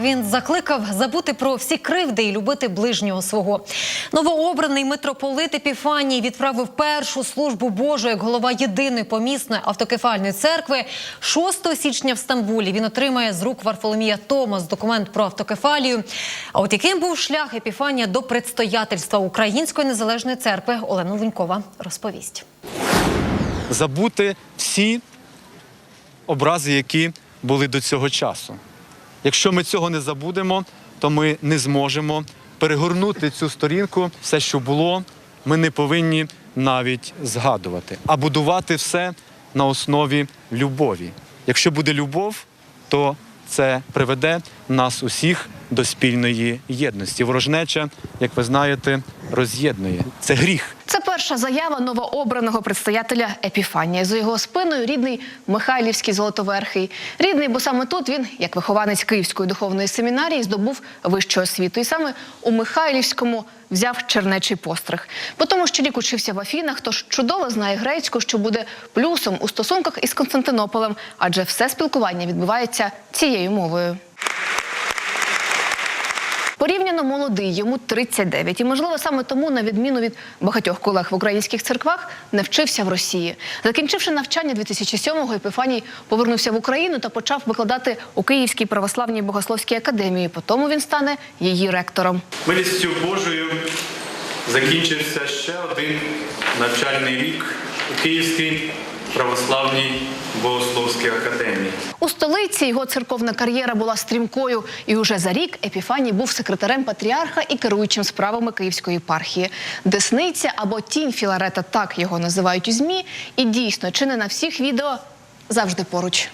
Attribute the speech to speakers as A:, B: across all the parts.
A: Він закликав забути про всі кривди і любити ближнього свого. Новообраний митрополит Епіфаній відправив першу службу Божу як голова єдиної помісної автокефальної церкви 6 січня в Стамбулі. Він отримає з рук Варфоломія Томас документ про автокефалію. А от яким був шлях Епіфанія до предстоятельства Української незалежної церкви, Олена Лунькова розповість.
B: забути всі образи, які були до цього часу. Якщо ми цього не забудемо, то ми не зможемо перегорнути цю сторінку, все, що було, ми не повинні навіть згадувати, а будувати все на основі любові. Якщо буде любов, то це приведе нас усіх до спільної єдності. Ворожнеча, як ви знаєте, роз'єднує. Це гріх.
C: Це перша заява новообраного предстоятеля Епіфанія. За його спиною рідний Михайлівський Золотоверхий. Рідний, бо саме тут він, як вихованець Київської духовної семінарії, здобув вищу освіту. І саме у Михайлівському взяв чернечий постриг. По тому, що рік учився в Афінах, тож чудово знає грецьку, що буде плюсом у стосунках із Константинополем, адже все спілкування відбувається цією мовою. Порівняно молодий, йому 39. І, можливо, саме тому, на відміну від багатьох колег в українських церквах, не вчився в Росії. Закінчивши навчання 2007-го, Епіфаній повернувся в Україну та почав викладати у Київській православній богословській академії. По тому він стане її ректором.
B: Милістю Божою закінчився ще один навчальний рік у Київській православній богословській академії.
C: У столиці його церковна кар'єра була стрімкою, і уже за рік Епіфаній був секретарем патріарха і керуючим справами Київської єпархії. Десниця або тінь Філарета, так його називають у змі. І дійсно, чи не на всіх відео завжди поруч.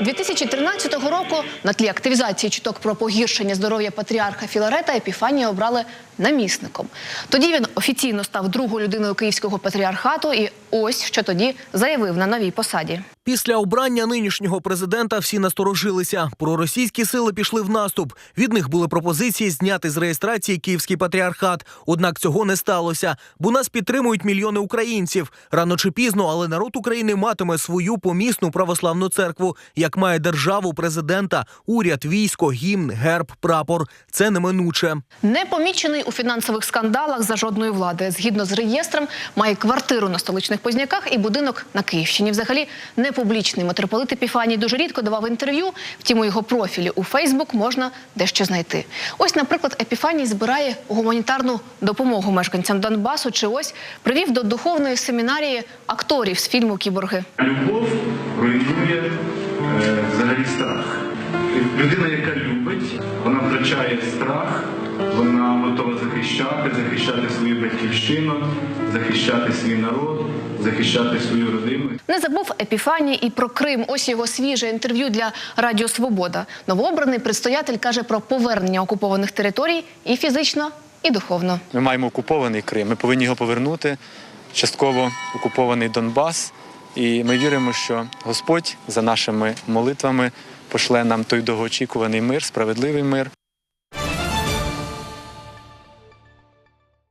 C: 2013 року на тлі активізації чуток про погіршення здоров'я патріарха Філарета Епіфанія обрали намісником. Тоді він офіційно став другою людиною київського патріархату, і ось що тоді заявив на новій посаді.
D: Після обрання нинішнього президента всі насторожилися. Проросійські сили пішли в наступ. Від них були пропозиції зняти з реєстрації київський патріархат. Однак цього не сталося, бо нас підтримують мільйони українців. Рано чи пізно, але народ України матиме свою помісну православну церкву, як має державу, президента, уряд, військо, гімн, герб, прапор. Це неминуче.
C: Непомічений у фінансових скандалах за жодної влади. Згідно з реєстром, має квартиру на столичних Позняках і будинок на Київщині. Взагалі не публічний митрополит Епіфаній дуже рідко давав інтерв'ю. Втім, у його профілі у Фейсбук можна дещо знайти. Ось, наприклад, Епіфаній збирає гуманітарну допомогу мешканцям Донбасу. Чи ось привів до духовної семінарії акторів з фільму Кіборги.
E: Любов руйнує е, взагалі страх. Людина, яка любить, вона втрачає страх, вона готова захищати, захищати свою батьківщину, захищати свій народ, захищати свою родину.
C: Не забув Епіфаній і про Крим. Ось його свіже інтерв'ю для Радіо Свобода. Новообраний предстоятель каже про повернення окупованих територій і фізично, і духовно.
B: Ми маємо окупований Крим. Ми повинні його повернути. Частково окупований Донбас. І ми віримо, що Господь за нашими молитвами пошле нам той довгоочікуваний мир, справедливий мир.